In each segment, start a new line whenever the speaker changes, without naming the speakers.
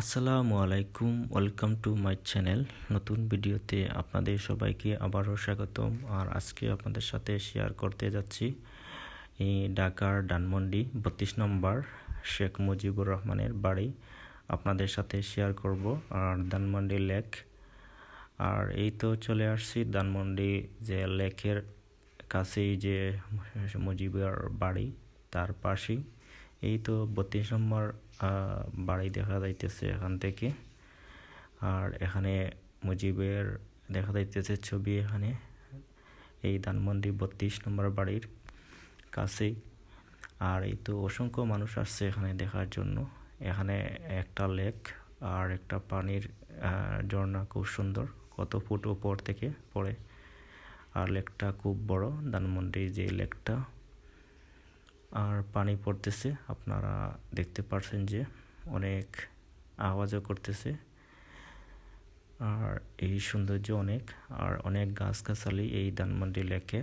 আসসালামু আলাইকুম, welcome to my channel. নতুন ভিডিওতে আপনাদের সবাইকে আবারও স্বাগতম। আর আজকে আপনাদের সাথে শেয়ার করতে যাচ্ছি এই ঢাকার ডানমন্ডি বত্রিশ নম্বর শেখ মুজিবুর রহমানের বাড়ি। আপনাদের সাথে শেয়ার করব। আর ধানমন্ডি লেক। আর এই তো চলে আসছি ধানমন্ডি যে লেকের কাছেই যে মুজিবুর বাড়ি, তার পাশেই। এই তো বত্রিশ নম্বর বাড়ি দেখা যাইতেছে এখান থেকে। আর এখানে মুজিবের দেখা যাইতেছে ছবি এখানে। এই ধানমন্ডি বত্রিশ নম্বর বাড়ির কাছেই। আর এই তো অসংখ্য মানুষ আসছে এখানে দেখার জন্য। এখানে একটা লেক আর একটা পানির ঝর্ণা খুব সুন্দর। কত ফুট উপর থেকে পড়ে। আর লেকটা খুব বড়। ধানমন্ডি যে লেকটা আর পানি পড়তেছে। আপনারা দেখতে পারছেন যে অনেক আওয়াজও করতেছে। আর এই সৌন্দর্য অনেক। আর অনেক গাছগাছালি এই ধানমন্ডি লেকে।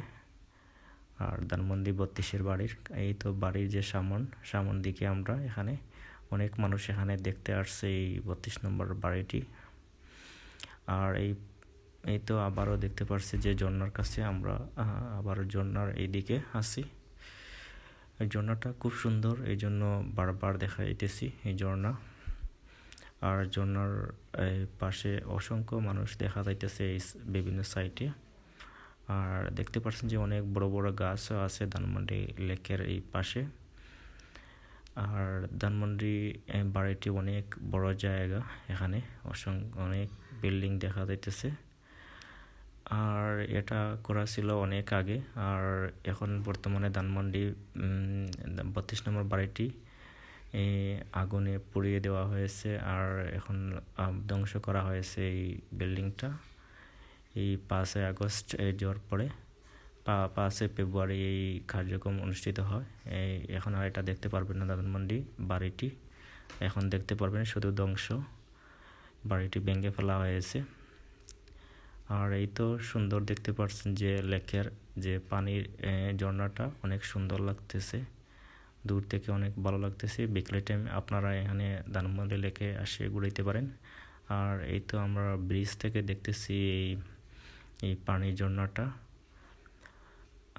আর ধানমন্ডি বত্রিশের বাড়ির, এই তো বাড়ির যে সামন সামন দিকে আমরা এখানে অনেক মানুষ এখানে দেখতে আসছে এই বত্রিশ নম্বর বাড়িটি। আর এই এই তো আবারও দেখতে পারছি যে ঝর্নার কাছে আমরা আবার ঝর্নার এইদিকে আসি এই ঝর্ণাটা খুব সুন্দর, এই জন্য বারবার দেখা যাইতেছি এই ঝর্ণা। আর ঝর্ণার পাশে অসংখ্য মানুষ দেখা যাইতেছে এই বিভিন্ন সাইটে। আর দেখতে পাচ্ছেন যে অনেক বড় বড় গাছও আছে ধানমন্ডি লেকের এই পাশে। আর ধানমন্ডি বাড়িটি অনেক বড় জায়গা এখানে। অসংখ্য অনেক বিল্ডিং দেখা যাইতেছে। আর এটা করা ছিল অনেক আগে। আর এখন বর্তমানে ধানমন্ডি বত্রিশ নম্বর বাড়িটি আগুনে পুড়িয়ে দেওয়া হয়েছে। আর এখন ধ্বংস করা হয়েছে এই বিল্ডিংটা। এই পাঁচই আগস্ট এই জ্বর পরে পাঁচই ফেব্রুয়ারি এই কার্যক্রম অনুষ্ঠিত হয়। এই এখন আর এটা দেখতে পারবেন না ধানমন্ডি বাড়িটি। এখন দেখতে পারবেন শুধু ধ্বংস। বাড়িটি ভেঙে ফেলা হয়েছে। আর এই তো সুন্দর দেখতে পাচ্ছেন যে লেকের যে পানির ঝর্ণাটা অনেক সুন্দর লাগতেছে। দূর থেকে অনেক ভালো লাগতেছে। বিকেলের টাইম আপনারা এখানে ধানমন্ডি লেকে আসে ঘুরাইতে পারেন। আর এই তো আমরা ব্রিজ থেকে দেখতেছি এই এই পানির ঝর্ণাটা।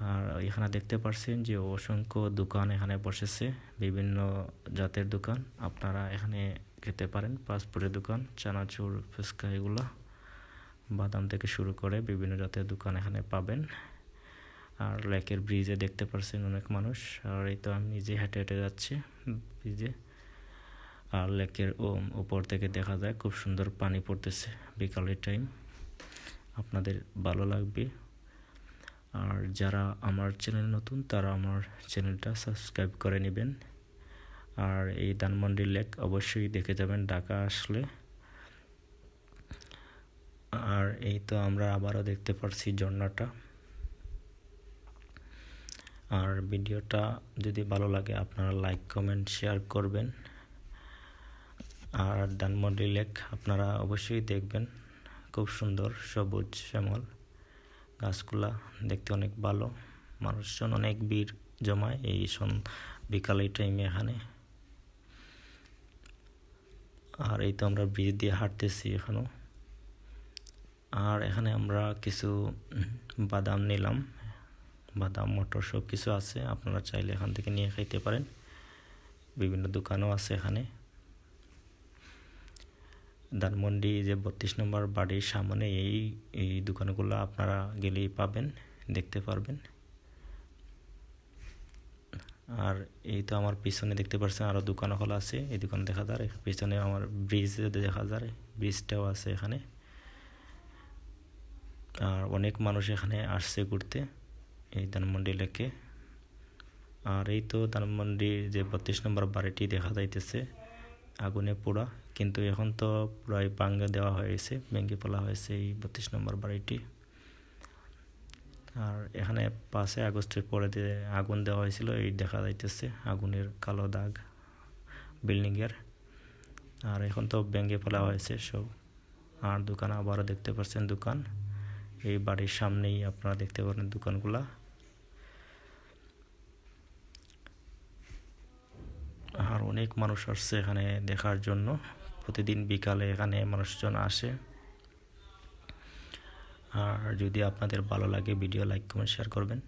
আর এখানে দেখতে পাচ্ছেন যে অসংখ্য দোকান এখানে বসেছে। বিভিন্ন জাতের দোকান। আপনারা এখানে খেতে পারেন। পাসপোর্টের দোকান, চানাচুর, ফুচকা, এগুলো। বাদাম থেকে শুরু করে বিভিন্ন জাতের দোকান এখানে পাবেন। আর লেকের ব্রিজে দেখতে পারছেন অনেক মানুষ। আর এই তো আমি নিজে হেঁটে হেঁটে যাচ্ছি ব্রিজে। আর লেকের উপর থেকে দেখা যায় খুব সুন্দর পানি পড়তেছে বিকালের টাইম। আপনাদের ভালো লাগবে। আর যারা আমার চ্যানেল নতুন, তারা আমার চ্যানেলটা সাবস্ক্রাইব করে নেবেন। আর এই ধানমন্ডি লেক অবশ্যই দেখে যাবেন, ঢাকা আসলে। আর এই তো আমরা আবারও দেখতে পারছি ঝর্ণাটা। আর ভিডিওটা যদি ভালো লাগে, আপনারা লাইক কমেন্ট শেয়ার করবেন। আর ডানমন্ডি লেক আপনারা অবশ্যই দেখবেন। খুব সুন্দর, সবুজ শ্যামল। গাছগুলা দেখতে অনেক ভালো। মানুষজন অনেক ভিড় জমায় এই সন, বিকালের টাইমে এখানে। আর এই তো আমরা ব্রিজ দিয়ে হাঁটতেছি এখনও আর এখানে আমরা কিছু বাদাম নিলাম। বাদাম, মটর সব কিছু আছে। আপনারা চাইলে এখান থেকে নিয়ে খাইতে পারেন। বিভিন্ন দোকানও আছে এখানে। ধানমন্ডি যে বত্রিশ নম্বর বাড়ির সামনে এই এই দোকানগুলো আপনারা গেলেই পাবেন, দেখতে পারবেন। আর এই তো আমার পিছনে দেখতে পাচ্ছেন আরও দোকান খোলা আছে। এই দোকান দেখা যায় পিছনে আমার ব্রিজ দেখা যায় ব্রিজটাও আছে এখানে। আর অনেক মানুষ এখানে আসছে ঘুরতে এই ধানমন্ডি লেকে। আর এই তো ধানমন্ডি যে বত্রিশ নম্বর বাড়িটি দেখা যাইতেছে আগুনে পোড়া, কিন্তু এখন তো পুরাই ভাঙ্গে দেওয়া হয়েছে, ভেঙে ফেলা হয়েছে এই বত্রিশ নম্বর বাড়িটি। আর এখানে পাঁচে আগস্টের পরে আগুন দেওয়া হয়েছিল, এই দেখা যাইতেছে আগুনের কালো দাগ বিল্ডিংয়ের। আর এখন তো ভেঙে ফেলা হয়েছে সব। আর দোকান আবারও দেখতে পাচ্ছেন দোকান। এই বাড়ির সামনেই আপনারা দেখতে পারেন দোকানগুলা। আর অনেক মানুষ আসছে এখানে দেখার জন্য। প্রতিদিন বিকালে এখানে মানুষজন আসে। আর যদি আপনাদের ভালো লাগে, ভিডিও লাইক, কমেন্ট শেয়ার করবেন।